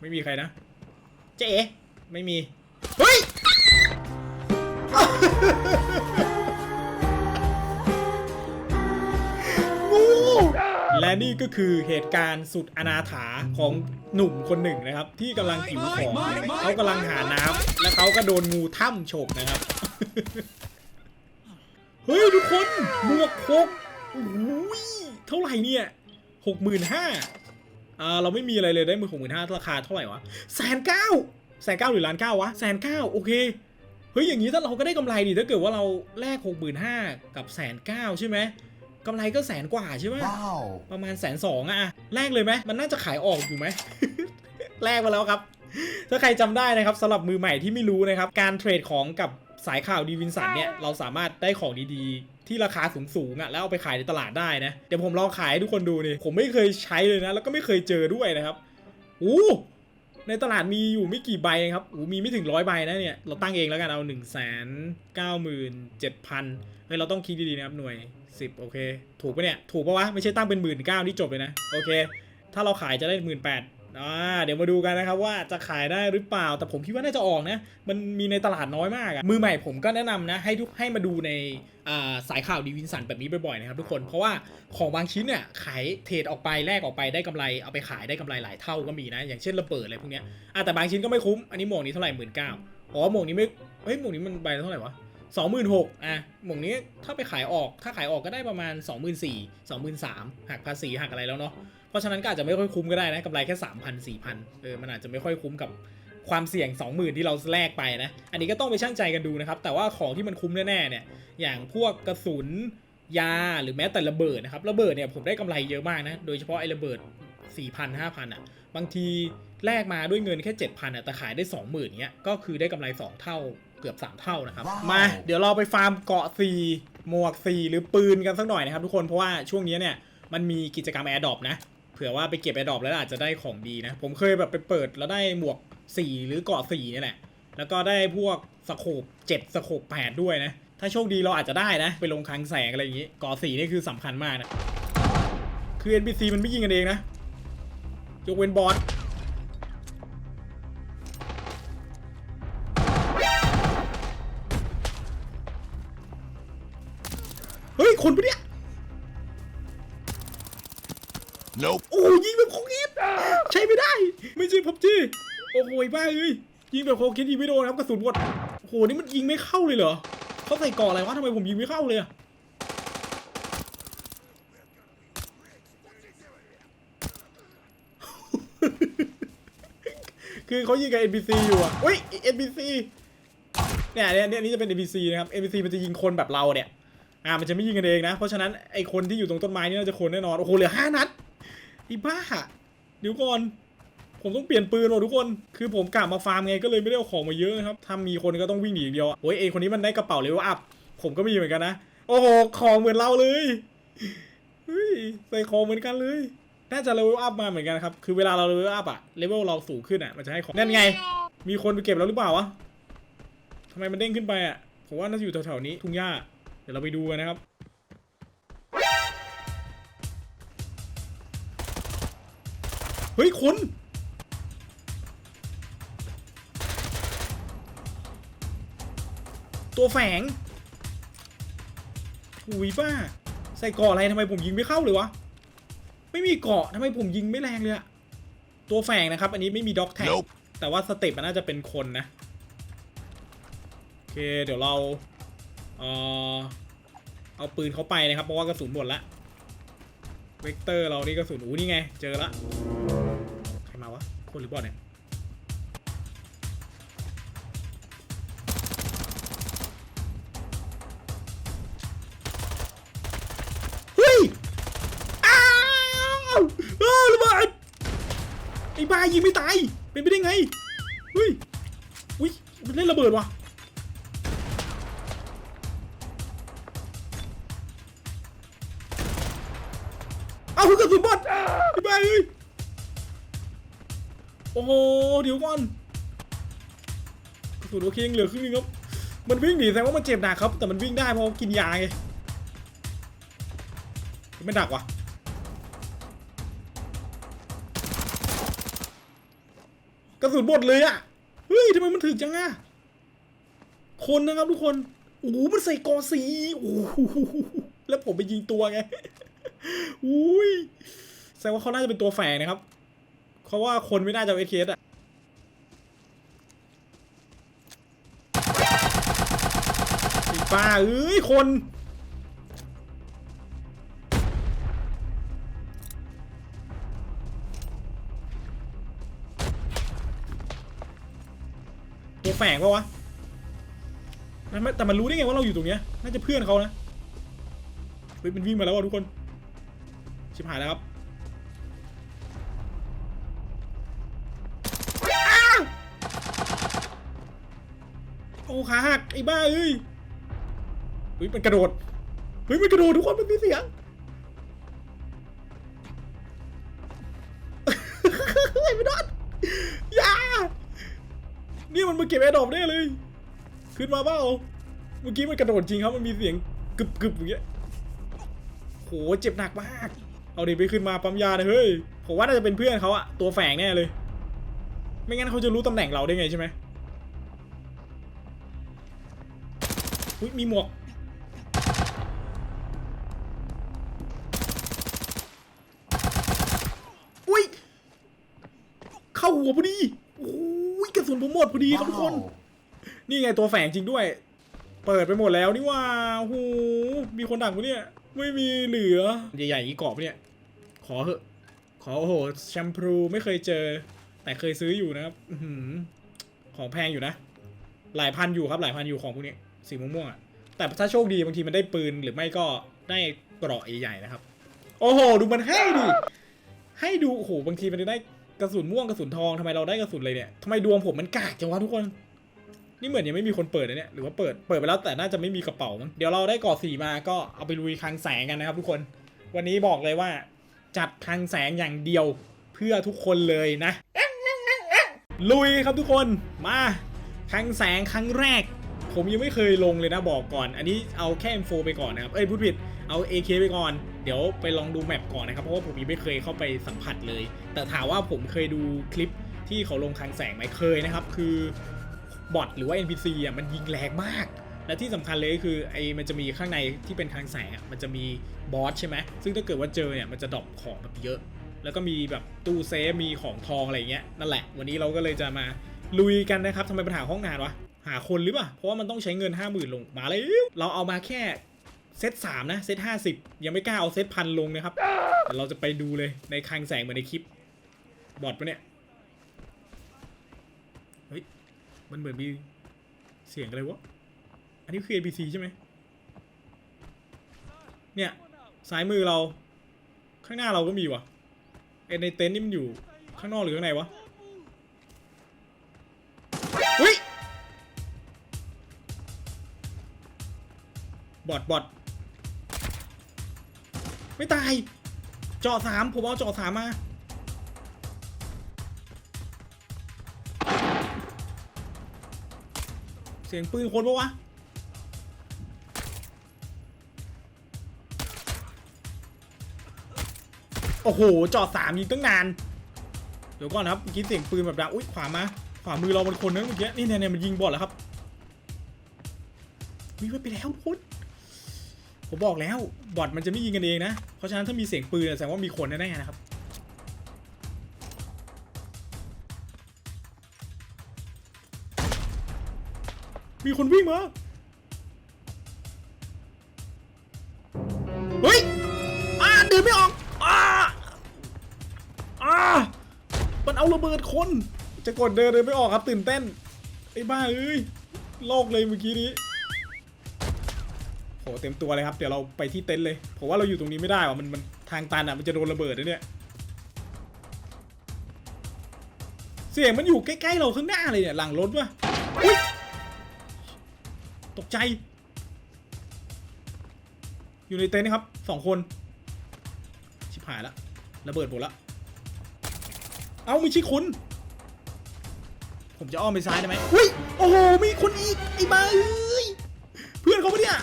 ไม่มีใครนะ เจ๊ไม่มี เฮ้ย งู และนี่ก็คือเหตุการณ์สุดอนาถาของหนุ่มคนหนึ่งนะครับ ที่กำลังหิวของ เขากำลังหาน้ำและเขาก็โดนงูถ้ำฉกนะครับ เฮ้ย ทุกคนหมวกพกโอ้ยเท่าไหร่เนี่ยหกหมื่นห้า อ่าเราไม่มีอะไรเลยได้มือหกหมื่นห้าราคาเท่าไหร่วะแสนเก้าแสนเก้าหรือล้านเก้าวะแสนเก้าโอเคเฮ้ยอย่างนี้ถ้าเราก็ได้กำไรดิถ้าเกิดว่าเราแลกหกหมื่นห้ากับแสนเก้าใช่ไหมกำไรก็แสนกว่าใช่ไหม Wow. ประมาณแสนสองอะแลกเลยไหมมันน่าจะขายออกอยู่ไหมแลกมาแล้วครับ ถ้าใครจำได้นะครับสำหรับมือใหม่ที่ไม่รู้นะครับ การเทรดของกับสายข่าวดีวินสันเนี่ยเราสามารถได้ของดีๆ ที่ราคาสูงๆอะแล้วเอาไปขายในตลาดได้นะ เดี๋ยวผมลองขายให้ทุกคนดูนี่ผมไม่เคยใช้เลยนะ แล้วก็ไม่เคยเจอด้วยนะครับอู้ในตลาดมีอยู่ไม่กี่ใบเองครับอู้มีไม่ถึงร้อยใบนะเนี่ย เราตั้งเองแล้วกันเอา1นึ่งแสนเก้าหมื่นเจ็ดพันเฮ้ยเราต้องคิดดีๆนะครับหน่วย 10 โอเค ถูกปะเนี่ย ถูกปะวะ ไม่ใช่ตั้งเป็นหมื่นเก้าที่จบเลยนะ โอเค ถ้าเราขายจะได้หมื่นแปด อ่าเดี๋ยวมาดูกันนะครับว่าจะขายได้หรือเปล่า แต่ผมคิดว่าน่าจะออกนะ มันมีในตลาดน้อยมากอะมือใหม่ผมก็แนะนำนะ ให้ทุกให้มาดูในสายข่าวดีวินสันแบบนี้บ่อยๆนะครับทุกคน เพราะว่าของบางชิ้นเนี่ยขายเทรดออกไปแลกออกไปได้กำไรเอาไปขายได้กำไรหลายเท่าก็มีนะ อย่างเช่นระเบิดอะไรพวกเนี้ยอะแต่บางชิ้นก็ไม่คุ้ม อันนี้หมวกนี้เท่าไหร่หมื่นเก้าอ๋อหมวกนี้ไม่ เฮ้ยหมวกนี้มันใบเท่าไหร่วะสองหมื่นหกอะหมวกนี้ถ้าไปขายออก ถ้าขายออกก็ได้ประมาณสองหมื่นสี่สองหมื่นสามหักภาษีหักอะไรแล้วเนาะ เพราะฉะนั้นก็อาจจะไม่ค่อยคุ้มก็ได้นะกำไรแค่สามพันสี่พันเออมันอาจจะไม่ค่อยคุ้มกับความเสี่ยงสองหมื่นที่เราแลกไปนะ อันนี้ก็ต้องไปชั่งใจกันดูนะครับ แต่ว่าของที่มันคุ้มแน่ๆเนี่ย อย่างพวกกระสุนยาหรือแม้แต่ระเบิดนะครับ ระเบิดเนี่ยผมได้กำไรเยอะมากนะ โดยเฉพาะไอ้ระเบิด 4,000 5,000 อะ บางทีแลกมาด้วยเงินแค่ 7,000 อะ แต่ขายได้ 20,000เงี้ย ก็คือได้กำไร 2 เท่าเกือบ 3 เท่านะครับว้าวมา เดี๋ยวเราไปฟาร์มเกาะ 4 หมวก 4 หรือปืนกันสักหน่อยนะครับทุกคน เพราะว่าช่วงนี้เนี่ย มันมีกิจกรรมแอร์ดรอปนะเผื่อว่าไปเก็บแอร์ดรอปแล้วอาจจะได้ของดีนะ ผมเคยแบบไปเปิดแล้วได้หมวก 4 หรือเกาะ4เนี่แหละ แล้วก็ได้พวกสโคป7สโคป8ด้วยนะ ถ้าโชคดีเราอาจจะได้นะ ไปลงคลังแสงอะไรอย่างงี้เกาะ4นี่คือสำคัญมากนะ คือ NPC มันไม่ยิงกันเองนะ ยกเว้นบอสเฮ้ย คนปะเนี่ย โอ้ยิงแบบโคกิดใช้ไม่ได้ ไม่ใช่พับจีโอ้โหบ้าเอ้ยยิงแบบโคกิดยิงไม่โดนครับกระสุนหมดโอ้โหนี่มันยิงไม่เข้าเลยเหรอเขาใส่ก่ออะไรวะทำไมผมยิงไม่เข้าเลยอะคือเขายิงกับ NPC อยู่อะเฮ้ย NPC เนี่ยเนี่ยเนี่ยนี่จะเป็น NPC นะครับ NPC มันจะยิงคนแบบเราเนี่ย อ่า มันจะไม่ยิงกันเองนะ เพราะฉะนั้นไอคนที่อยู่ตรงต้นไม้นี่น่าจะคนแน่นอน โอ้โห เหลือห้านัด อ้บ้าเดี๋ยวก่อน ผมต้องเปลี่ยนปืนว่ะทุกคน คือผมกลับมาฟาร์มไงก็เลยไม่ได้เอาของมาเยอะนะครับ ถ้ามีคนก็ต้องวิ่งหนีอย่างเดียวอะโอ้ยเอคนนี้มันได้กระเป๋าเลเวลอัพ ผมก็มีเหมือนกันนะ โอ้โห ของเหมือนเราเลย เฮ้ย ใส่ของเหมือนกันเลย น่าจะเลเวลอัพมาเหมือนกันครับ คือเวลาเราเลเวลอัพอะเลเวลเราสูงขึ้นอะมันจะให้ของ นั่นไง มีคนไปเก็บแล้วหรือเปล่าวะทำไมมันเด้งขึ้นไปอะผมว่าน่าจะอยู่แถวๆนี้ทุ่งหญ้า เดี๋ยวเราไปดูกันนะครับ ฮ้ยคนตัวแฝงหุยป้า ใส่เกาะอะไรทำไมผมยิงไม่เข้าเลยวะ ไม่มีเกาะทำไมผมยิงไม่แรงเลยอะตัวแฝงนะครับ อันนี้ไม่มีด็อกแท็ก Nope. แต่ว่าสเต็ปมันน่าจะเป็นคนนะ โอเค เดี๋ยวเราเออเอาปืนเขาไปนะครับ เพราะว่ากระสุนหมดละ เวกเตอร์เรานี่กระสุนอู้นี่ไง เจอละใคนหรือบอทเนี่ยเฮ้ยอ้าวอ้ระเบิดไอ้บ้ายิงไม่ตาย เป็นไปได้ไงเฮ้ยอุ้ยมันเล่นระเบิดวะเอากระสุนบอดไอ้บ้าเอ้ย โอ้โหเดี๋ยวก่อนกระสุนโอเคยังเหลือครึ่งนึงครับ มันวิ่งหนีแสดงว่ามันเจ็บหนักครับ แต่มันวิ่งได้เพราะกินยาไงไม่ดักวะกระสุนหมดเลยอะเฮ้ยทำไมมันถึกจังอะคนนะครับทุกคน โอ้โหมันใส่กอสีโอ้โหแล้วผมไปยิงตัวไง อุ้ยแสดงว่าเขาน่าจะเป็นตัวแฝงนะครับ เพราะว่าคนไม่น่าจะเอเคสอะไอ้ป้าเอ้ย คน ตัวแฝงปะวะ แต่มันรู้ได้ไงว่าเราอยู่ตรงเนี้ย น่าจะเพื่อนเขานะเฮ้ยมันวิ่งมาแล้วว่ะทุกคน ชิบหายแล้วครับ โอ้ขาหักไอ้บ้าเอ้ยเฮ้ยมันกระโดดเฮ้ยมันกระโดดทุกคนมันมีเสียงเฮ้ยไม่โดนอย่านี่มันมาเก็บแอร์ดรอปได้เลย ขึ้นมาเปล่าเมื่อกี้มันกระโดดจริงครับมันมีเสียงกึบกึบอย่างเงี้ยโหเจ็บหนักมาก เอาดิไปขึ้นมาปั๊มยาเลยเฮ้ยผมว่าน่าจะเป็นเพื่อนเขาอะตัวแฝงแน่เลย ไม่งั้นเขาจะรู้ตำแหน่งเราได้ไงใช่ไหม อุ้ยมีหมวก อุ้ย เข้าหัวพอดีโอ้ยกระสุนผมหมดพอดีครับทุกคน นี่ไงตัวแฝงจริงด้วย เปิดไปหมดแล้วนี่ว่าโอ้โหมีคนดักปะเนี่ย ไม่มีเหลือ ใหญ่ๆอีกเกาะปะเนี่ย ขอเหอะ ขอโอ้โหแชมพูไม่เคยเจอ แต่เคยซื้ออยู่นะครับอื้อหือของแพงอยู่นะ หลายพันอยู่ครับหลายพันอยู่ของพวกนี้ สีม่วงๆอะแต่ถ้าโชคดีบางทีมันได้ปืนหรือไม่ก็ได้เกราะใหญ่ๆนะครับ โอ้โห ดูมันให้ดิให้ดูโอ้โหบางทีมันจะได้กระสุนม่วงกระสุนทองทำไมเราได้กระสุนเลยเนี่ยทำไมดวงผมมันกากจังวะทุกคน นี่เหมือนยังไม่มีคนเปิดนะเนี่ยหรือว่าเปิดเปิดไปแล้วแต่น่าจะไม่มีกระเป๋ามั้งเดี๋ยวเราได้กอสีมาก็เอาไปลุยคลังแสงกันนะครับ ทุกคน วันนี้บอกเลยว่า จัดคลังแสงอย่างเดียวเพื่อทุกคนเลยนะ ลุยครับทุกคนมาคลังแสงครั้งแรก ผมยังไม่เคยลงเลยนะบอกก่อน อันนี้เอาแค่ M4 ไปก่อนนะครับ เอ้ยพูดผิด เอา AK ไปก่อน เดี๋ยวไปลองดูแมปก่อนนะครับ เพราะว่าผมยังไม่เคยเข้าไปสัมผัสเลย แต่ถามว่าผมเคยดูคลิปที่เขาลงคลังแสงไหมเคยนะครับ คือบอทหรือว่า NPC อะมันยิงแรงมาก และที่สำคัญเลยก็คือไอ้มันจะมีข้างในที่เป็นคลังแสงอะมันจะมีบอสใช่ไหมซึ่งถ้าเกิดว่าเจอเนี่ยมันจะดรอปของแบบเยอะ แล้วก็มีแบบตู้เซฟมีของทองอะไรเงี้ยนั่นแหละ วันนี้เราก็เลยจะมาลุยกันนะครับทำไมปัญหาห้องนานวะ หาคนหรือเปล่า เพราะว่ามันต้องใช้เงิน 5 0,000 ลง มาเลย เราเอามาแค่เซต3นะ เซต50ยังไม่กล้าเอาเซตพันลงนะครับเดี๋ยวเราจะไปดูเลยในคลังแสงเหมือนในคลิป บอทปะเนี่ย เฮ้ย มันเหมือนมีเสียงอะไรวะ อันนี้คือ NPC ใช่ไหม เนี่ยซ้ายมือเรา ข้างหน้าเราก็มีวะไอในเต็นท์นี่มันอยู่ข้างนอกหรือข้างในวะ บอดบอดไม่ตายจาะสามผมเอาจาะสามมาเสียงปืนคนปะวะโอ้โหจาะสามยิงตั้งนาน เดี๋ยวก่อนนะครับเมื่อกี้เสียงปืนแบบดังอุ้ยขวามาขวามือเราเป็นคนนะเมื่อกี้นี่เนี่ยเนี่ยมันยิงบอดแล้วครับวิ่งไปแล้วทุกคน ผมบอกแล้วบอทมันจะไม่ยิงกันเองนะ เพราะฉะนั้นถ้ามีเสียงปืนแสดงว่ามีคนแน่ๆนะครับ มีคนวิ่งมา เฮ้ยอ่าเดินไม่ออกอ่าอ่ามันเอาระเบิดคน จะกดเดินเดินไม่ออกครับตื่นเต้น ไอ้บ้าเอ้ยโลกเลยเมื่อกี้นี้ หเต็มตัวเลยครับ เดี๋ยวเราไปที่เต็นท์เลยผมว่าเราอยู่ตรงนี้ไม่ได้ว่ะมันมันทางตันอะมันจะโดนระเบิดนะเนี่ยเสียงมันอยู่ใกล้ๆเราข้างหน้าเลยเนี่ยหลังรถวะอุ๊ยตกใจ อยู่ในเต็นท์นะครับสองคน ชิบหายละระเบิดหมดละเอาไม่ใช่คุณผมจะอ้อมไปซ้ายได้ไหมอุ้ยโอ้โหมีคนอีกไอ้บ้าเอ้ยเพื่อนเขาปะเนี่ย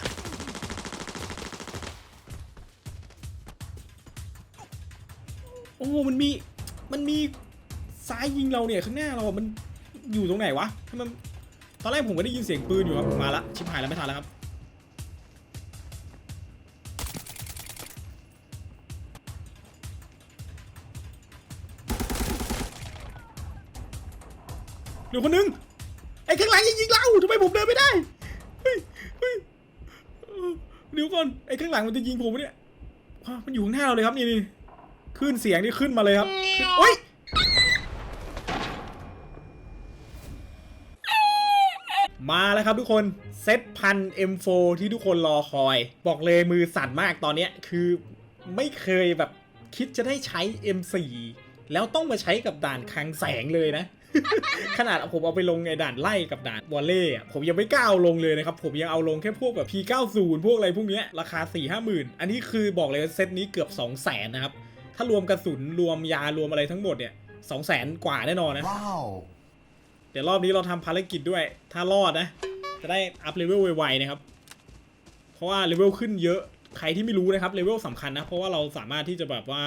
อ้มันมีมันมีซ้ายยิงเราเนี่ยข้างหน้าเรามันอยู่ตรงไหนวะทำไมตอนแรกผมก็ได้ยินเสียงปืนอยู่ครับมาละชิบหายแล้วไม่ทันแล้วครับเดี๋ยวคนนึงไอ้ข้างหลังยิงยิงเราทำไมผมเดินไม่ได้เฮ้ยเฮ้ยเดี๋ยวก่อนไอ้ข้างหลังมันจะยิงผมเนี่ยมันอยู่ข้างหน้าเราเลยครับนี่นี่ ขึ้นเสียงนี่ขึ้นมาเลยครับขึ้นโอ๊ยมาแล้วครับทุกคนเซตพัน M4 ที่ทุกคนรอคอย บอกเลยมือสั่นมากตอนเนี้ยคือไม่เคยแบบคิดจะได้ใช้ M4 แล้วต้องมาใช้กับด่านคลังแสงเลยนะ ขนาดผมเอาไปลงในด่านไล่กับด่านวอลเล่อะผมยังไม่กล้าเอาลงเลยนะครับ ผมยังเอาลงแค่พวกแบบ P90 พวกอะไรพวกเนี้ยราคา 4 5 หมื่น อันนี้คือบอกเลยว่าเซตนี้เกือบ 2 0 0แสนนะครับ ถ้ารวมกระสุนรวมยารวมอะไรทั้งหมดเนี่ย2 0 0แสนกว่าแน่นอนนะ Wow. เดี๋ยวรอบนี้เราทำภารกิจด้วย ถ้ารอดนะ จะได้อัพเลเวลไวๆนะครับ เพราะว่าเลเวลขึ้นเยอะ ใครที่ไม่รู้นะครับเลเวลสำคัญนะ เพราะว่าเราสามารถที่จะแบบว่า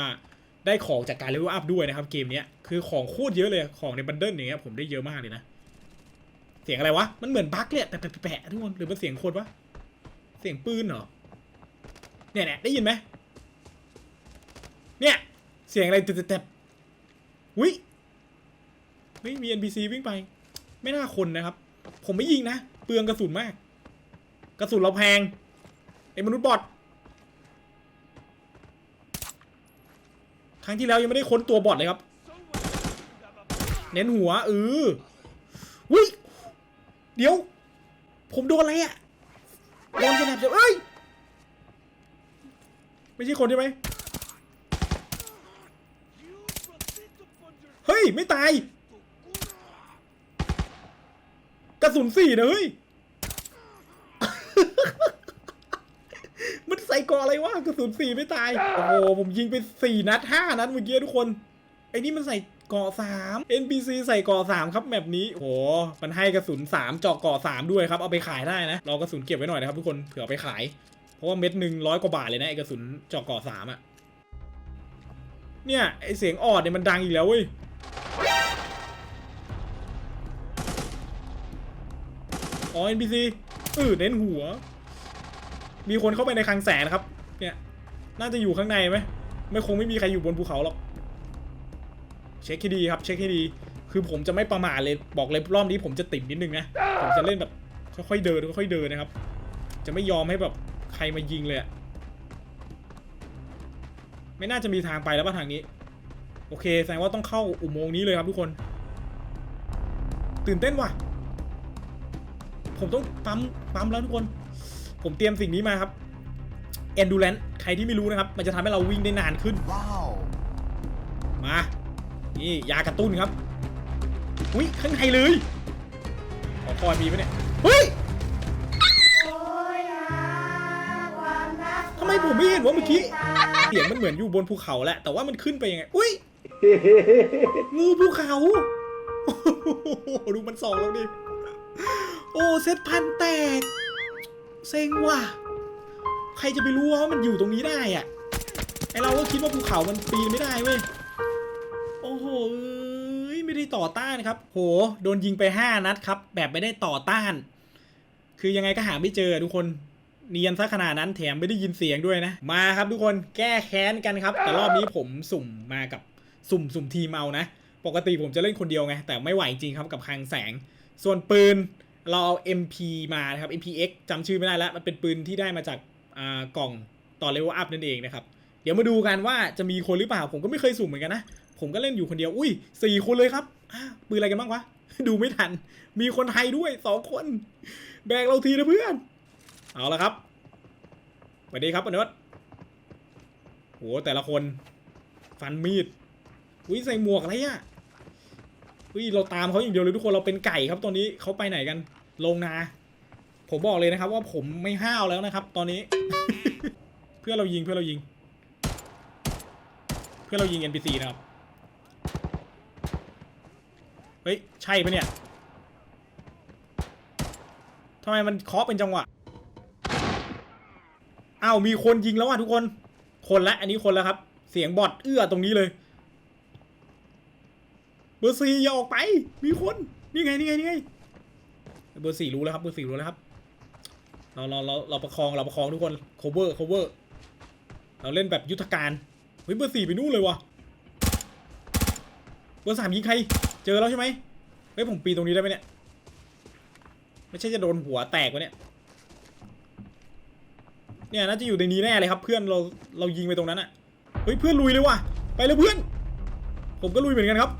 ได้ของจากการเลเวลอัพด้วยนะครับเกมเนี้ยคือของโคตรเยอะเลย ของในบันเดิลอย่างเงี้ยผมได้เยอะมากเลยนะ เสียงอะไรวะ มันเหมือนบั๊กเลยอะแปะแปะๆๆทุกคนหรือมันเสียงคนวะ เสียงปืนเหรอ เนี่ยเนี่ยได้ยินไหม เนี่ย เสียงอะไรแตบๆๆอุ้ยไม่มี NPC วิ่งไป ไม่น่าคนนะครับ ผมไม่ยิงนะ เปลืองกระสุนมาก กระสุนเราแพงไอ้มนุษย์บอทครั้งที่แล้วยังไม่ได้ค้นตัวบอทเลยครับ เน้นหัวเออวิเดี๋ยว ผมโดนอะไรอะโดนสนับเสียเอ้ย ไม่ใช่คนใช่ไหม เฮ้ย ไม่ตาย กระสุนสี่นะเฮ้ย มันใส่กราะอะไรวะกระสุนสี่ไม่ตาย โอ้โห ผมยิงไปสี่นัดห้านัดเมื่อกี้ทุกคน ไอ้นี่มันใส่กราะสาม NPC ใส่กราะสามครับแบบนี้โอ้โห มันให้กระสุนสามเจาะกราะสามด้วยครับ เอาไปขายได้นะ เรากระสุนเก็บไว้หน่อยนะครับทุกคน เผื่อไปขาย เพราะว่าเม็ดหนึ่งร้อยกว่าบาทเลยนะไอ้กระสุนเจาะกราะสามอะเนี่ยไอ้เสียงออดเนี่ยมันดังอีกแล้วเว้ย อ๋อ NPC เออเน้นหัว มีคนเข้าไปในคลังแสงนะครับ เนี่ย น่าจะอยู่ข้างในไหม ไม่คงไม่มีใครอยู่บนภูเขาหรอก เช็คให้ดีครับ เช็คให้ดี คือผมจะไม่ประมาทเลย บอกเลยรอบนี้ผมจะติ่มนิดนึงนะ ผมจะเล่นแบบค่อยๆเดินค่อยๆเดินนะครับ จะไม่ยอมให้แบบใครมายิงเลยอะไม่น่าจะมีทางไปแล้วป่ะทางนี้ โอเค แสดงว่าต้องเข้าอุโมงค์นี้เลยครับทุกคน ตื่นเต้นว่ะ ผมต้องปั๊มปั๊มแล้วทุกคน ผมเตรียมสิ่งนี้มาครับ endurance ใครที่ไม่รู้นะครับ มันจะทำให้เราวิ่งได้นานขึ้น Wow. มา นี่ยากระตุ้นครับ อุ้ยข้างในเลย ขอคอยมีไหมเนี่ย เฮ้ยทำไมผมไม่เห็นว่าเมื่อกี้ เสียงมันเหมือนอยู่บนภูเขาแหละ แต่ว่ามันขึ้นไปยังไง อุ้ย งูภูเขา โอ้โหดูมันส่องแล้วดิ โอ้เซตพันแตก เซ็งว่ะ ใครจะไปรู้ว่ามันอยู่ตรงนี้ได้อะไอเราก็คิดว่าภูเขามันปีนไม่ได้เว้ย โอ้โหเอ้ยไม่ได้ต่อต้านครับ โห โดนยิงไป 5 นัดครับ แบบไม่ได้ต่อต้าน คือยังไงก็หาไม่เจอทุกคน เนียนซะขนาดนั้นแถมไม่ได้ยินเสียงด้วยนะ มาครับทุกคน แก้แค้นกันครับ แต่รอบนี้ผมสุ่มมากับสุ่มสุ่มทีเอานะ ปกติผมจะเล่นคนเดียวไง แต่ไม่ไหวจริงครับกับคลังแสง ส่วนปืนเราเอา MP มานะครับ MPX จำชื่อไม่ได้แล้ว มันเป็นปืนที่ได้มาจากกล่องต่อเลเวลอัพนั่นเองนะครับ เดี๋ยวมาดูกันว่าจะมีคนหรือเปล่า ผมก็ไม่เคยสุ่มเหมือนกันนะ ผมก็เล่นอยู่คนเดียว อุ้ยสี่คนเลยครับ ปืนอะไรกันบ้างวะ ดูไม่ทัน มีคนไทยด้วยสองคน แบกเราทีนะเพื่อน เอาละครับสวัสดีครับอนุวัฒน์โหแต่ละคน ฟันมีด อุ้ยใส่หมวกอะไรอะ อุ้ยเราตามเขาอย่างเดียวเลยทุกคนเราเป็นไก่ครับตอนนี้เขาไปไหนกันลงนา ผมบอกเลยนะครับว่าผมไม่ห้าวแล้วนะครับ ตอนนี้ เพื่อเรายิงเพื่อเรายิง เพื่อเรายิง NPC นะครับเฮ้ยใช่ปะเนี่ยทำไมมันเคาะเป็นจังหวะอ้าวมีคนยิงแล้วอะทุกคน คนละอันนี้คนแล้วครับ เสียงบอทเอื้อตรงนี้เลย เบอร์สี่อย่าออกไป มีคน นี่ไง นี่ไง นี่ไง เบอร์สี่รู้แล้วครับ เบอร์สี่รู้แล้วครับ เราเราเราเราประคอง เราประคองทุกคน cover cover เราเล่นแบบยุทธการ เฮ้ย เบอร์สี่ไปนู่นเลยวะเบอร์สามยิงใคร เจอแล้วใช่ไหมเฮ้ย ผมปีนตรงนี้ได้ไหมเนี่ย ไม่ใช่จะโดนหัวแตกวะเนี่ย เนี่ยน่าจะอยู่ในนี้แน่เลยครับ เพื่อนเรา เรายิงไปตรงนั้นอะเฮ้ย เพื่อนลุยเลยว่ะ ไปเลยเพื่อน ผมก็ลุยเหมือนกันครับ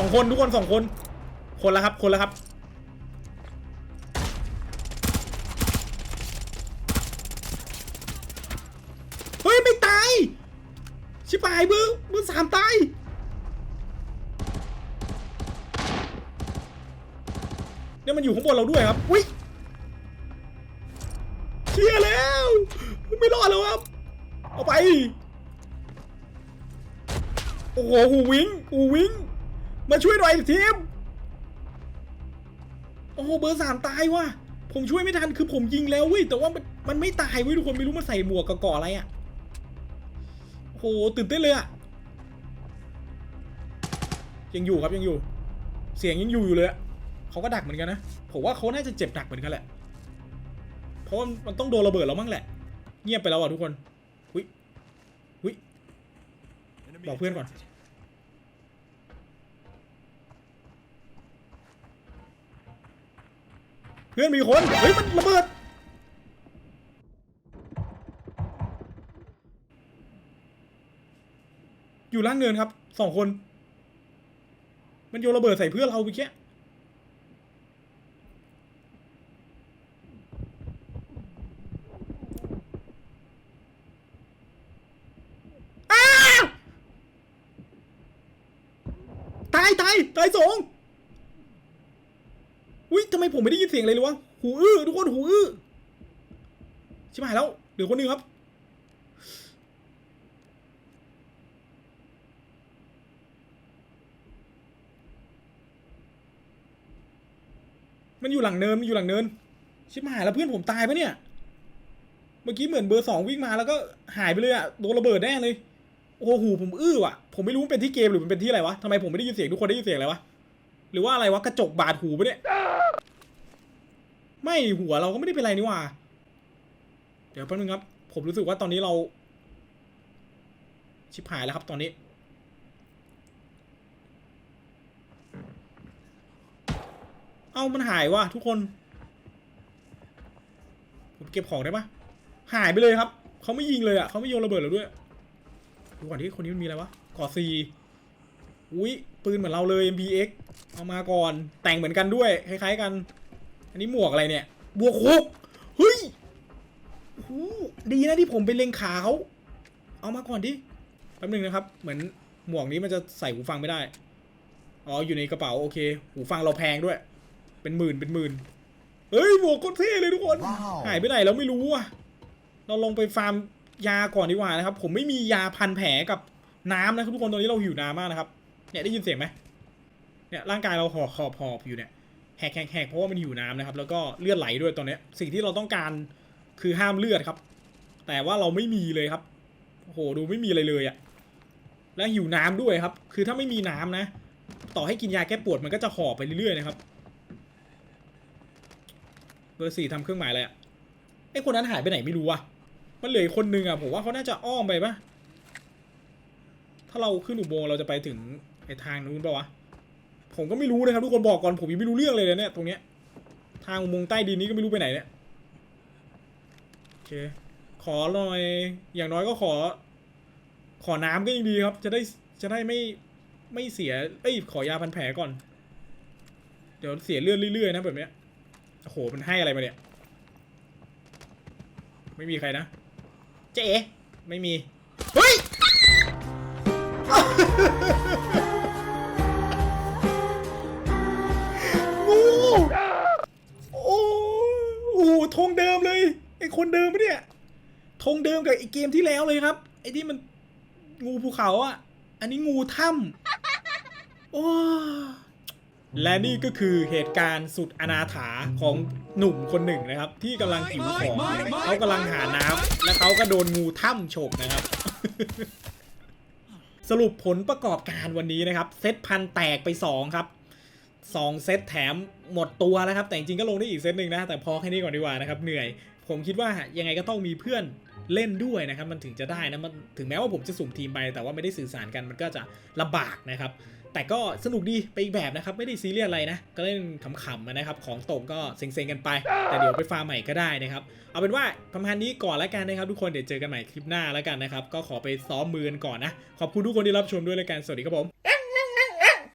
องคนทุกคนสองคน คนละครับ คนละครับ เฮ้ย ไม่ตาย ชิบหายเบอร์เบอสามตายเนี่ยมันอยู่ข้างบนเราด้วยครับ อุ้ยเชียแล้ว ไม่รอดแล้วครับ เอาไป โอ้โหหูวิงหูวิง มาช่วยหน่อยทีม โอ้โหเบอร์สามตายว่ะ ผมช่วยไม่ทันคือผมยิงแล้วเว้ยแต่ว่ามันมันไม่ตายเว้ยทุกคนไม่รู้มันใส่หมวกกับกาะอะไรอะ่ะโอ้โหตื่นเต้นเลยอะ่ะยังอยู่ครับยังอยู่ เสียงยังอยู่อยู่เลยอะเขาก็ดักเหมือนกันนะผมว่าเขาน่าจะเจ็บหนักเหมือนกันแหละ เพราะมันต้องโดนระเบิดแล้วมั้งแหละ เงียบไปแล้วอะทุกคนหุยหุยบอกเพื่อนก่อน พื่อนมีคน เฮ้ย มันระเบิด อยู่ล่างเนินครับสองคน มันโยนระเบิดใส่เพื่อนเราเมื่อกี้ตายตายตายสองอุ้ยทำไมผมไม่ได้ยินเสียงเลยเลยวะหูอื้อทุกคนหูอื้อชิบหายแล้วเหลือคนหนึงครับ มันอยู่หลังเนินมันอยู่หลังเนิน ชิบหายแล้วเพื่อนผมตายปะเนี่ย เมื่อกี้เหมือนเบอร์สองวิ่งมาแล้วก็หายไปเลยอะโดนระเบิดแน่เลย โอ้โหหูผมอื้อว่ะ ผมไม่รู้มันเป็นที่เกมหรือมันเป็นที่อะไรวะทำไมผมไม่ได้ยินเสียงทุกคนได้ยินเสียงอะไรวะ หรือว่าอะไรวะกระจกบาดหูปะเนี่ย ไม่หัวเราก็ไม่ได้เป็นไรนี่หว่า เดี๋ยวแป๊บนึงครับ ผมรู้สึกว่าตอนนี้เรา ชิบหายแล้วครับตอนนี้เอามันหายว่ะทุกคน ผมเก็บของได้ปะหายไปเลยครับ เขาไม่ยิงเลยอะเขาไม่โยนระเบิดเราด้วย ดูก่อนที่คนนี้มันมีอะไรวะ ก่อซีอุ้ยปืนเหมือนเราเลย MPX เอามาก่อน แต่งเหมือนกันด้วย คล้ายๆกัน อันนี้หมวกอะไรเนี่ยบวกหกเฮ้ยโอ้โหดีนะที่ผมไปเล็งขาเขาเอามาก่อนดิแป๊บนึงนะครับ เหมือนหมวกนี้มันจะใส่หูฟังไม่ได้ อ๋อ อยู่ในกระเป๋าโอเค หูฟังเราแพงด้วย เป็นหมื่นเป็นหมื่น เฮ้ยหมวกโคตรเท่เลยทุกคนว้าวหายไปไหนแล้วไม่รู้อะ เราลงไปฟาร์มยาก่อนดีกว่านะครับ ผมไม่มียาพันแผลกับน้ำนะครับทุกคนตอนนี้เราหิวน้ำมากนะครับ เนี่ยได้ยินเสียงไหมเนี่ยร่างกายเราหอบหอบหอบอยู่เนี่ย แหกแหกแหกเพราะว่ามันหิวน้ำนะครับ แล้วก็เลือดไหลด้วยตอนนี้สิ่งที่เราต้องการคือห้ามเลือดครับ แต่ว่าเราไม่มีเลยครับโอ้โหดูไม่มีอะไรเลยอะและหิวน้ำด้วยครับ คือถ้าไม่มีน้ำนะ ต่อให้กินยาแก้ปวดมันก็จะหอบไปเรื่อยๆนะครับ เบอร์สี่ทำเครื่องหมายอะไรอะไอคนนั้นหายไปไหนไม่รู้อะมันเหลืออีกคนนึงอะผมว่าเขาน่าจะอ้อมไปปะถ้าเราขึ้นอุโมงเราจะไปถึงไอทางนู้นปะวะ ผมก็ไม่รู้นะครับทุกคนบอกก่อนผมยังไม่รู้เรื่องเลยนะเนี่ยตรงเนี้ยทางอุโมงค์ใต้ดินนี้ก็ไม่รู้ไปไหนเนี่ยโอเคขอหน่อยอย่างน้อยก็ขอ ขอน้ำก็ยังดีครับ จะได้จะได้ไม่ไม่เสียเอ้ยขอยาพันแผลก่อน เดี๋ยวเสียเลือดเรื่อยๆนะแบบเนี้ยโอ้โหมันให้อะไรมาเนี่ย ไม่มีใครนะ เจ๊ไม่มี เฮ้ย ไอคนเดิมปะเนี่ยธงเดิมกับไอเกมที่แล้วเลยครับ ไอที่มันงูภูเขาอะ อันนี้งูถ้ำโอ้และนี่ก็คือเหตุการณ์สุดอนาถาของหนุ่มคนหนึ่งนะครับ ที่กำลังหิวของเขากำลังหาน้ำและเขาก็โดนงูถ้ำฉกนะครับ สรุปผลประกอบการวันนี้นะครับ เซตพันแตกไป2ครับ2เซตแถมหมดตัวแล้วครับ แต่จริงๆก็ลงได้อีกเซตหนึ่งนะ แต่พอแค่นี้ก่อนดีกว่านะครับเหนื่อย ผมคิดว่ายังไงก็ต้องมีเพื่อนเล่นด้วยนะครับ มันถึงจะได้นะมันถึงแม้ว่าผมจะสุ่มทีมไป แต่ว่าไม่ได้สื่อสารกันมันก็จะลำบากนะครับ แต่ก็สนุกดีไปอีกแบบนะครับ ไม่ได้ซีเรียสอะไรนะ ก็เล่นขำๆนะครับ ของตกก็เซ็งๆกันไป แต่เดี๋ยวไปฟาร์มใหม่ก็ได้นะครับ เอาเป็นว่าประมาณนี้ก่อนแล้วกันนะครับ ทุกคนเดี๋ยวเจอกันใหม่คลิปหน้าแล้วกันนะครับ ก็ขอไปซ้อมมือกันก่อนนะ ขอบคุณทุกคนที่รับชมด้วยแล้วกันสวัสดีครับผม